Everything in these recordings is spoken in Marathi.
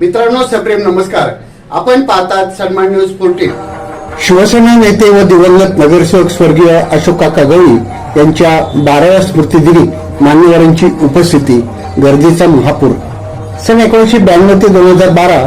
मित्रांनो सप्रेम नमस्कार. आपण पाहतात सन्मान न्यूज फोर्टीन शिवसेना नेते व दिवंगत नगरसेवक स्वर्गीय अशोक काका गवळी यांच्या बाराव्या स्मृतिदिनी मान्यवरांची उपस्थिती गर्दीचा महापूर. सन एकोणीसशे ब्याण्णव ते दोन हजार बारा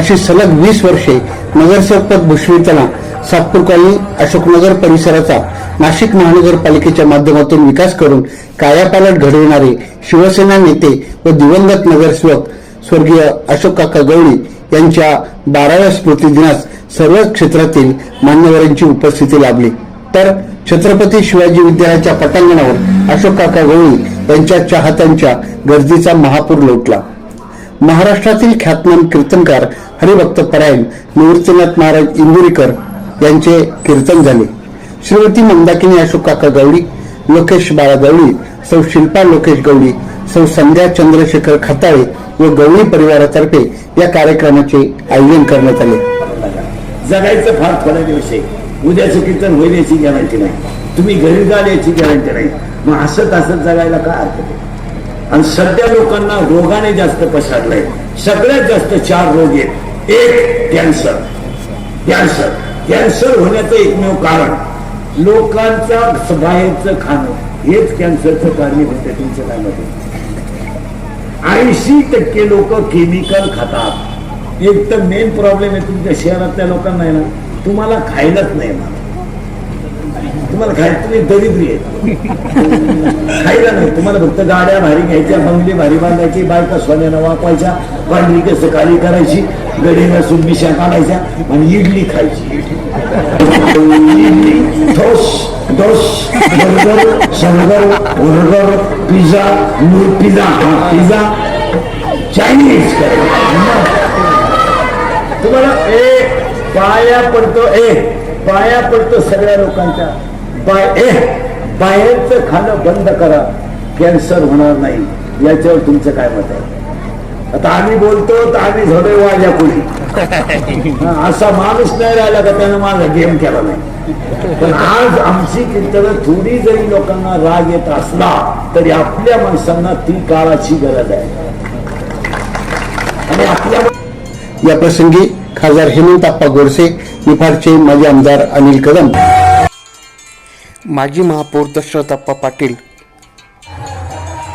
अशी सलग वीस वर्षे नगरसेवक पद भूषविताना सातपूर कॉलनी अशोकनगर परिसराचा नाशिक महानगरपालिकेच्या माध्यमातून विकास करून कायापालट घडविणारे शिवसेना नेते व दिवंगत नगरसेवक स्वर्गीय अशोक काका गवळी यांच्या बाराव्या स्मृती दिनास सर्व क्षेत्रातील मान्यवरांची उपस्थिती लाभली. तर छत्रपती शिवाजी विद्यालयाच्या पटांगणावर अशोक काका गवळी यांच्या चाहत्यांच्या गर्दीचा महापूर लोटला. महाराष्ट्रातील ख्यातनाम कीर्तनकार हरिभक्त परायण निवृत्तीनाथ महाराज इंदुरीकर यांचे कीर्तन झाले. श्रीमती मंदाकिनी अशोक काका गवळी लोकेश बाळा गवळी सौ शिल्पा लोकेश गवळी सौ संध्या चंद्रशेखर खताळे व गवळी परिवारातर्फे या कार्यक्रमाचे आयोजन करण्यात आले. जगायचं फार थोड्या दिवस आहे उद्याचं कीर्तन होईल याची गॅरंटी नाही. तुम्ही घरी जाल याची गॅरंटी नाही. मग हसत हसत जगायला काय अर्थ आहे? आणि सध्या लोकांना रोगाने जास्त पसरलंय. सगळ्यात जास्त चार रोग आहेत. एक कॅन्सर कॅन्सर कॅन्सर होण्याचं एकमेव कारण लोकांचा बाहेरचं खाणं. हेच कॅन्सरचं कारणीभूत आहे तुमच्या काय ऐंशी टक्के लोक केमिकल खातात. एक तर मेन प्रॉब्लेम आहे तुमच्या शहरातल्या लोकांना आहे ना तुम्हाला खायलाच नाही ना तुम्हाला खाय तुम्ही दरिद्री आहे खायला नाही तुम्हाला फक्त गाड्या भारी घ्यायच्या बंगली भारी बांधायची बायका सोन्यानं वापरायच्या पांढरी कसं काळी करायची गडीनं सुमिशा काढायच्या आणि इडली खायची. इडली ठोस दोस बर्गर सर्गर बर्गर पिझ्झा नूर पिझ्झा हा पिझ्झा. चायनीज तुम्हाला ए पाया पडतो ए पाया पडतो सगळ्या लोकांच्या. बाय ए बाहेरचं खाणं बंद करा. कॅन्सर होणार नाही. याच्यावर तुमचं काय मत आहे? आता आम्ही बोलतो तर आम्ही झोडे वाजा कुणी असा माणूस नाही राहिला का त्यानं माझा गेम केला नाही. पण आज आमची कीर्तन थोडी जरी लोकांना राग येत असला तरी आपल्या माणसांना ती काळाची गरज आहे. आणि आपल्या या प्रसंगी खासदार हेमंतप्पा गोडसे निफाडचे माजी आमदार अनिल कदम. माजी महापौर दशरथप्पा पाटील.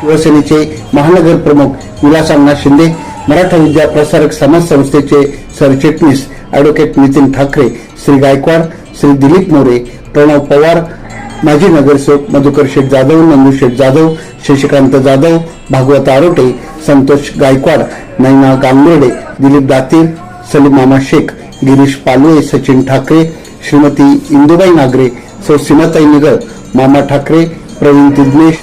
शिवसेनेचे महानगर प्रमुख विलास शिंदे मराठा विद्या प्रसारक समाज संस्थेचे सरचिटणीस ॲडव्होकेट नितीन ठाकरे श्री गायकवाड श्री दिलीप मोरे प्रणव पवार माजी नगरसेवक मधुकर शेठ जाधव नंदू शेठ जाधव शशिकांत जाधव भागवत आरोटे संतोष गायकवाड नैना गांगुर्डे दिलीप दातीर सलीम मामा शेख गिरीश पालवे सचिन ठाकरे श्रीमती इंदुबाई नागरे सौ सीमाताई निगळ मामा ठाकरे प्रवीण दिग्नेश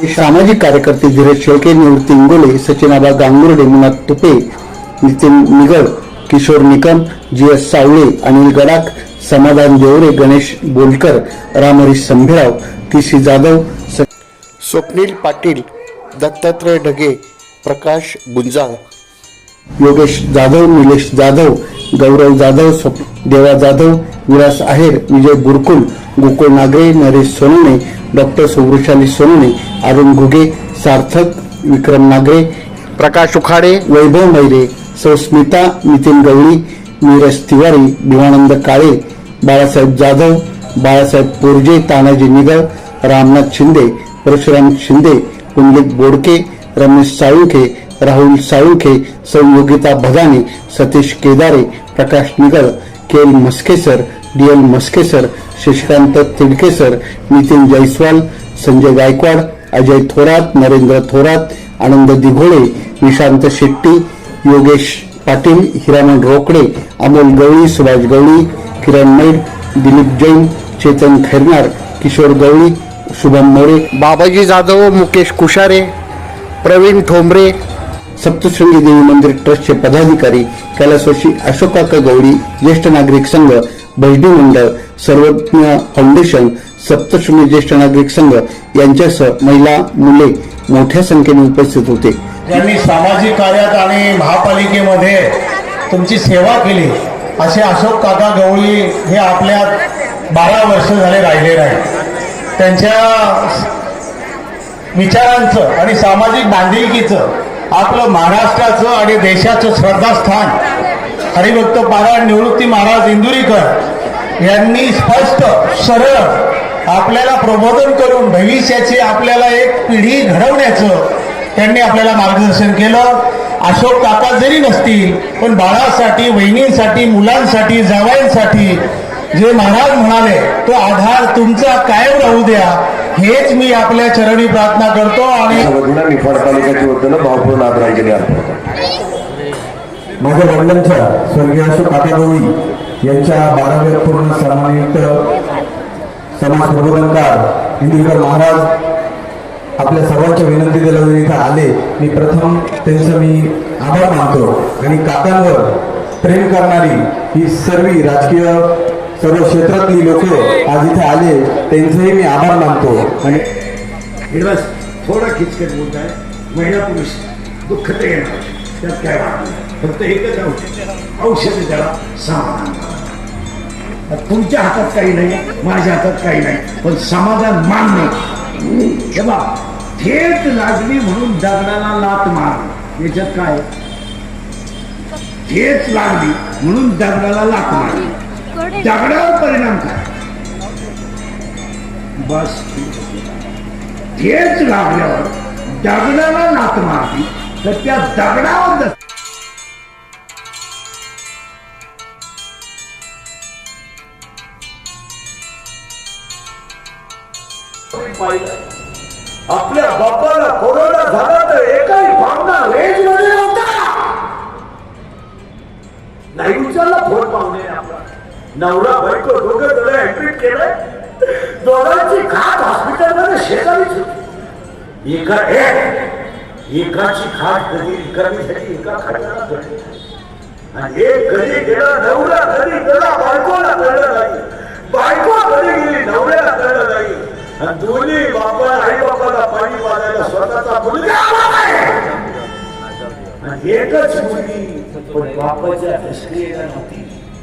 सामाजिक कार्यकर्ते Dhiraj Shelke Nivrutti Ingole Sachinaba Gangurde Munat Tupe Nitin Nigal Kishor Nikam G S Savle Anil Gadakh Samadhan Deore Ganesh Bolkar Ramharish Sambherao C Jadhav Swapnil Patil Dattatray Dhage Prakash Gunjal Yogesh Jadhav Nilesh Jadhav Gaurav Jadhav Deva Jadhav Vilas Aher Vijay Burkul Gokul Nagre Naresh Sonawane doctor Suvrushali Sonawane Arun Ghuge Sarthak Vikram Nagre Prakash Ukhade Vaibhav Maire सौ Smita Nitin Gawli Neeraj Tiwari Bhimanand Kale Balasaheb Jadhav Balasaheb Porje Tanaji Nigal Ramnath Shinde Parshuram Shinde Kundalik Bodke Ramesh Salukhe Rahul Salukhe Sanyogita Bhadane Satish Kedare Prakash Nigal K L Maske sir D L Maske sir Shashikant Tidke sir Nitin Jaiswal Sanjay Gaikwad Ajay Thorat Narendra Thorat Anand Dighole Nishant Shetty Yogesh Patil Hiraman Rokade Amol Gawli Subhash Gawli Kiran Maid Dilip Jain Chetan Khairnar Kishor Gawli Shubham More Babaji Jadhav Mukesh Kushare Pravin Thombare Saptashrungi देवी मंदिर ट्रस्टचे पदाधिकारी कैलासवासी अशोक काका गौडी ज्येष्ठ नागरिक संघ बहिडी मंडळ सर्वज्ञ फाउंडेशन सप्तशृंगी ज्येष्ठ नागरिक संघ यांच्यासह महिला मुले मोठ्या संख्येने उपस्थित होते. त्यांनी सामाजिक कार्यात आणि महापालिकेमध्ये तुमची सेवा केली असे अशोक काका गवळी हे आपल्या बारा वर्ष झाले राहिले नाही. त्यांच्या विचारांचं आणि सामाजिक बांधिलकीचं आपलं महाराष्ट्राचं आणि देशाचं श्रद्धास्थान. हरिभक्त पारायण निवृत्ती महाराज इंदुरीकर यांनी स्पष्ट सरळ आपल्याला प्रबोधन करून भविष्याची आपल्याला एक पिढी घडवण्याचं त्यांनी आपल्याला मार्गदर्शन केलं. अशोक काका जरी नसतील पण बाळासाठी वहिनींसाठी मुलांसाठी जावयांसाठी जे महाराज म्हणाले तो आधार तुमचा कायम राहू द्या. हेच मी आपल्या चरणी प्रार्थना करतो आणि निफाड तालुक्याच्या वतीनं भावपूर्ण आदरांजली अर्पण करतो. माझ्या वडिलांच्या स्वर्गीय अशोक काका गवळी यांच्या बाराव्या पूर्ण सन्मानित समाज प्रबोधनकार इंदुरकर महाराज आपल्या सर्वांच्या विनंती दिल्या इथं आले मी प्रथम त्यांचं मी आभार मानतो. आणि काकांवर प्रेम करणारी ही सर्व राजकीय सर्व क्षेत्रातली लोक आज इथे आले त्यांचेही मी आभार मानतो. आणि थोडा खिचकट बोलत आहे महिला पुरुष दुःख ते येणार. त्यात काय वाटत? नाही फक्त एकच औषध औषध त्याला समाधान तुमच्या हातात काही नाही माझ्या हातात काही नाही पण समाधान मानणं. हे बा थेट लागली म्हणून दगडाला लात मार याच्यात काय? थेट लागली म्हणून दगडाला लात मार दगडावर परिणाम काय? बस. थेट लागल्यावर दगडाला लात मारली तर त्या दगडावर जर आपल्या बापाला कोरोना झाला तर एकाही भावना रेंजमध्ये नव्हता. नाही विचारला फोन पाहुणे नवरा बायको दोघं जण ऍडमिट केलंय दोघांची खाट हॉस्पिटलमध्ये शेजारीच होती. एका एक एकाची खाट कधी रिकामीसाठी एका खाटाला आणि एक घरी गेला नवरा घरी गेला बायको कळलं नाही बायको कधी गेली नवऱ्याला कळलं नाही आणि दोन्ही बापा आई बापाला पाणी पाजायला स्वतःचा मुलगा आला नाही. आणि एकच मुलगी पण बापाच्या दृष्टीला नव्हती